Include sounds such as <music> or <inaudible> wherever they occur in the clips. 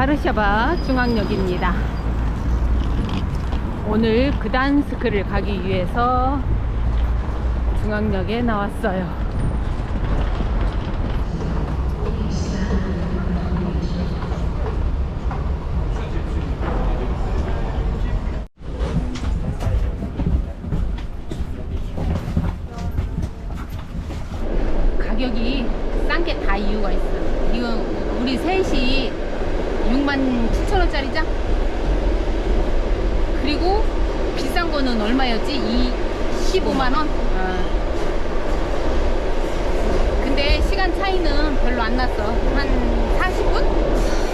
바르샤바 중앙역입니다. 오늘 그단스크를 가기 위해서 중앙역에 나왔어요. 가격이 싼 게 다 이유가 있어. 이거 우리 셋이 6만 7천 원짜리죠? 그리고 비싼 거는 얼마였지? 이 15만 원? 어. 근데 시간 차이는 별로 안 났어. 한 40분?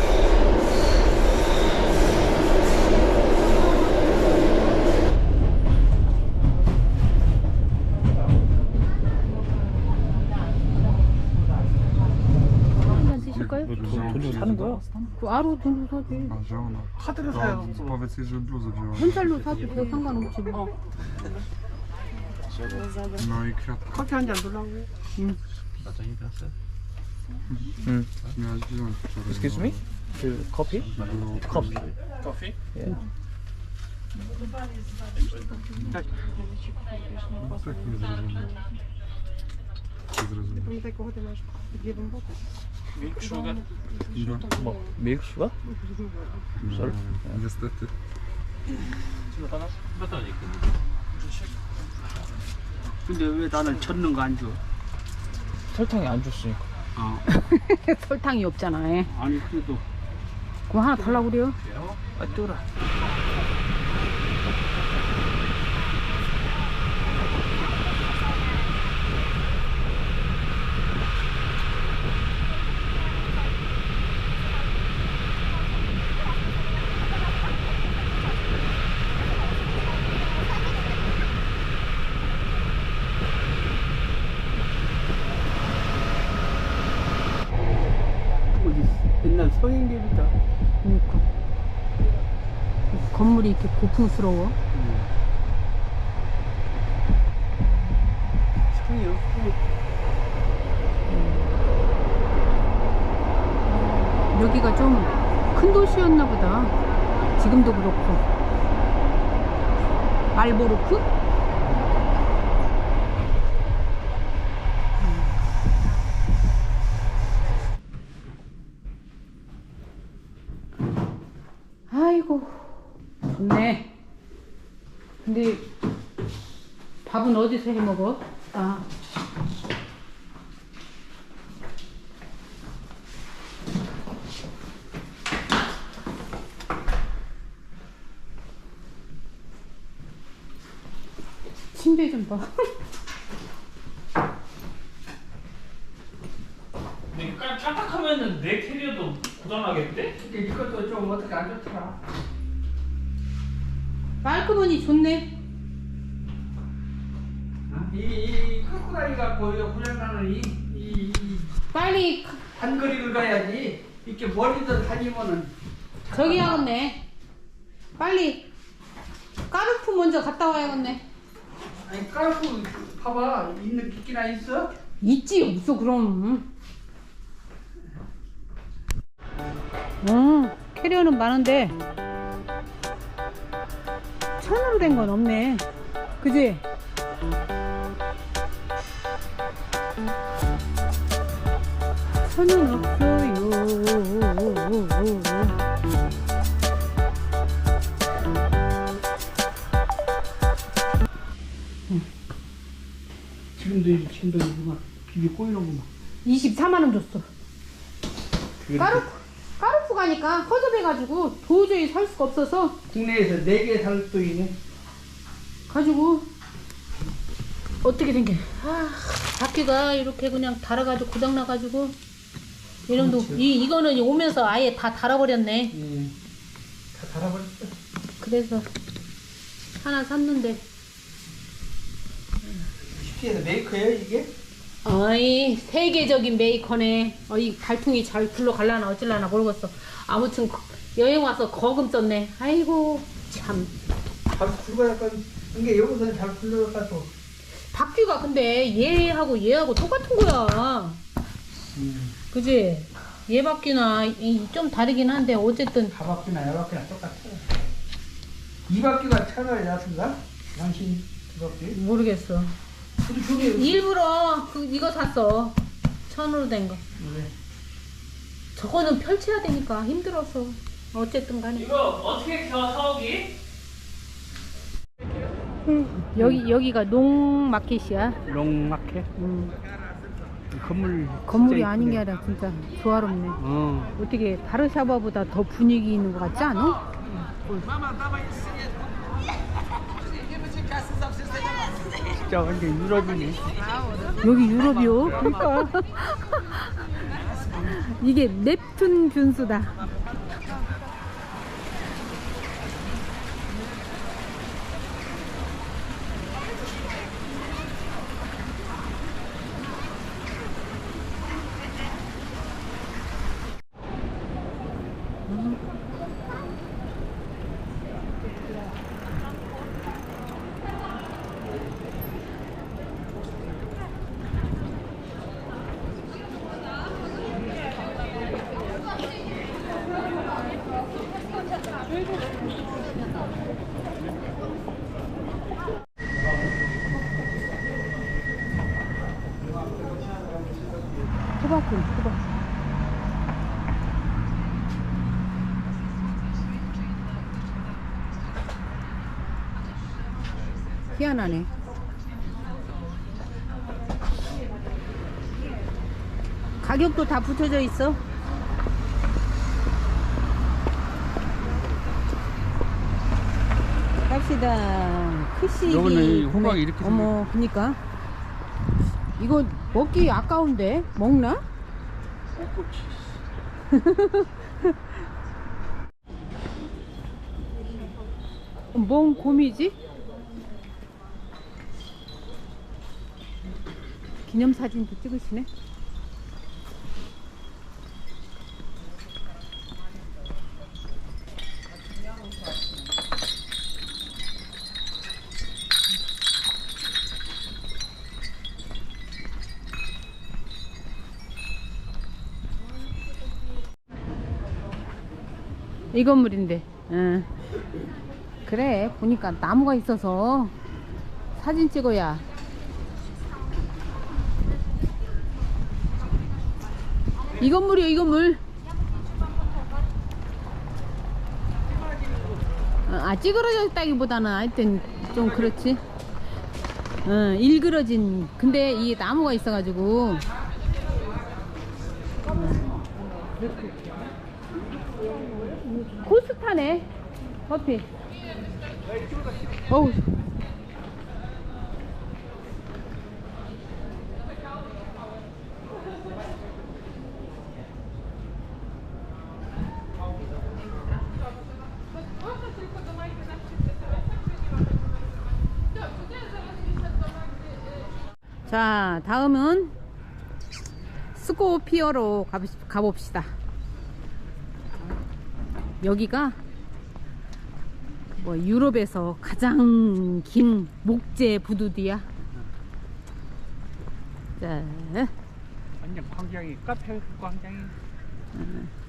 그 아로 돈 주고 사지. A zielona. 카드로 To 사요. powiedz jej, żeby bluzę wzięła. 현찰로 사도 돼 상관없지 뭐. No i kwiatka. 커피 한잔 달라고. Miałaś wziąć wczoraj. Excuse me? 그 커피? Było 커피. 커피? No tak nie zrozumiał. Nie zrozumiał. Pamiętaj, kogo ty masz w jednym boku. 뭐 밀크 슈가? No, niestety. 근데 왜 나는 젓는 거 안 줘? 설탕이 안 줬으니까. 어. <laughs> 설탕이 없잖아. 아니 그래도 그럼 하나 달라고 그래요? 아 뜨거라. 어디 옛날 서행계비다. 그러니까 건물이 이렇게 고풍스러워. 성이 없고 여기가 좀 큰 도시였나 보다. 지금도 그렇고. 말보르크? 아이고, 좋네. 근데 밥은 어디서 해 먹어? 아. 침대 좀 봐. 근데 깜빡하면은 내 캐리어도 고장나겠는데? 근데 이것도 좀 어떻게 안 좋더라. 깔끔하니 좋네. 이, 이 크로코다이가 보여 고장나는 이, 이, 이 빨리 가- 단거리를 가야지. 이렇게 멀리서 다니면은 저기 하겠네. 빨리 까르푸 먼저 갔다 와야겠네. 아니 깔고 봐봐 있는 기끼나 있어? 있지 없어 그럼. 어 캐리어는 많은데 천으로 된 건 없네. 그지? 천은 없어요. 지금도 이- 지금도 이구만 비비 꼬이는구만. 24만 원 줬어. 까르 푸 까르푸 가니까 허접해가지고 도저히 살 수가 없어서 국내에서 네개살 수도 있네. 가지고 어떻게 된 게? 아, 바퀴가 이렇게 그냥 달아가지고 고장 나가지고 이놈도 이 이거는 오면서 아예 다 달아버렸네. 예. 다 달아버렸어. 그래서 하나 샀는데 시티에서 메이커예요 이게? 아이 세계적인 메이커네. 어, 이 발통이 잘 굴러갈라나 어찔라나 모르겠어. 아무튼 거- 여행 와서 거금 썼네. 아이고 참. 잘 굴러갈 이게 여기서 잘 굴러가서 바퀴가 근데 얘하고 얘하고 똑같은 거야. 음. 그지? 얘 바퀴나 이- 좀 다르긴 한데 어쨌든 가바퀴나 여바퀴나 똑같아. 이 바퀴가 차라리 낫은가? 당신 두 바퀴? 모르겠어. 일부러 그 이거 샀어. 천으로 된 거. 왜? 저거는 펼쳐야 되니까 힘들어서. 어쨌든 간에. 이거 어떻게 켜 사오기? 여기 여기가 농마켓이야. 롱마켓 음, 건물 건물이 진짜 아닌 게 이쁘네. 아니라 진짜 조화롭네. 어 어떻게 바르샤바보다 더 분위기 있는 것 같지 않아? 진짜 완전 유럽이네 여기 유럽이요? 그러니까 이게 넵툰 균수다. 희한하네. 가격도 다 붙여져 있어. 갑시다. 크시. 요거는 이 호박이 이렇게 어머, 그니까. 이거 먹기 아까운데 먹나? <laughs> 뭔 곰이지? 기념사진도 찍으시네. 이 건물인데. 응. 그래 보니까 나무가 있어서 사진 찍어야. 이 건물이요 이 건물. 어, 아 찌그러졌다기보다는 하여튼 좀 그렇지. 응, 일그러진. 근데 이 나무가 있어가지고. 코스타네 커피 어우 자 다음은 스코피어로 가봅- 가봅시다 여기가 뭐 유럽에서 가장 긴 목재 부두디야. 자, 완전 광장이 카페 광장이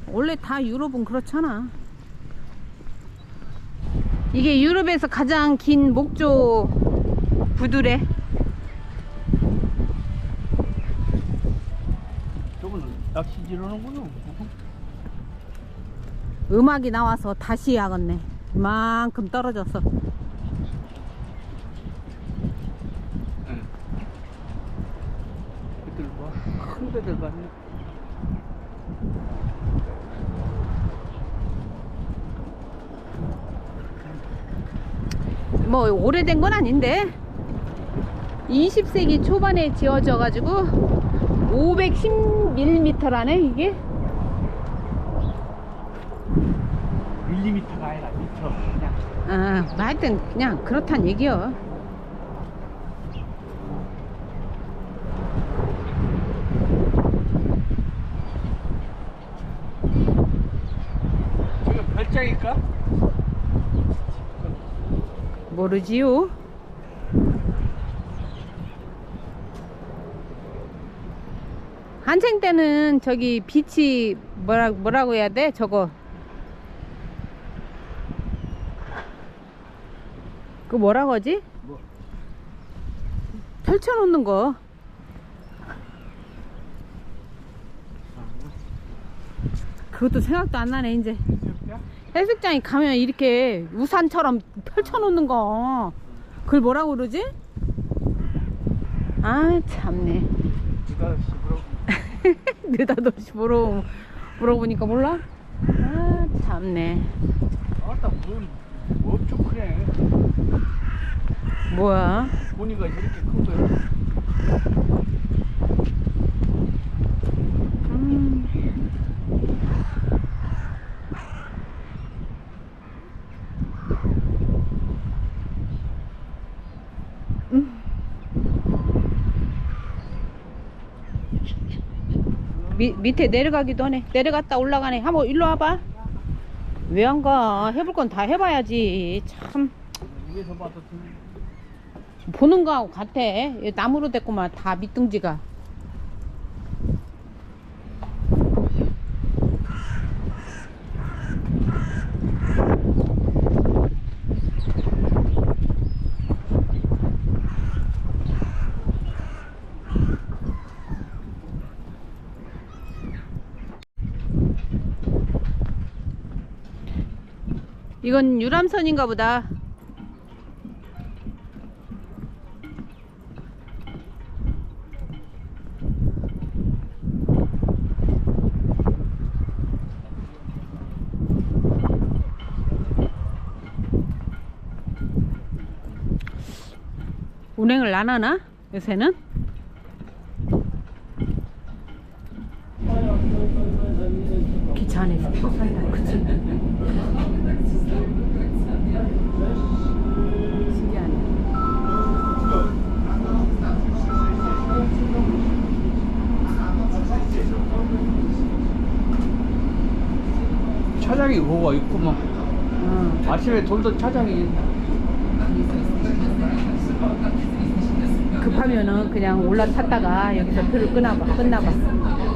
원래 다 유럽은 그렇잖아. 이게 유럽에서 가장 긴 목조 부두래. 저거는 지르는구나. 음악이 나와서 다시 야겠네. 이만큼 떨어졌어. 그들 봐큰 데들 가네 뭐 오래된 건 아닌데. 20세기 초반에 지어져 가지고 510mm라네 이게 밀리미터가 아니라 미터 그냥 아, 뭐 하여튼 그냥 그렇단 얘기요. 지금 별장일까? 모르지요. 한창 때는 저기 빛이 뭐라 뭐라고 해야 돼? 저거 그 뭐라고 하지? 펼쳐놓는 거. 그것도 생각도 안 나네 이제. 해수장에 가면 이렇게 우산처럼 펼쳐놓는 거. 그걸 뭐라고 그러지? 아 참네. <laughs> 느닷없이 물어 물어보니까 몰라? 아 참네. 아따 뭔 엄청 크네 뭐야? 보니까 이렇게 큰 거야 미, 밑에 내려가기도 하네. 내려갔다 올라가네. 한번 일로 와봐. 왜 안 가? 해볼 건 다 해봐야지. 참. 위에서 좀 보는 거하고 같아. 얘 나무로 됐구만. 다 밑둥지가. 이건 유람선인가 보다. 운행을 안 하나? 요새는? 이 뭐가 있구만 어. 아침에 돌던 차장이 급하면은 그냥 올라탔다가 여기서 표를 끊어봐, 끝나봐.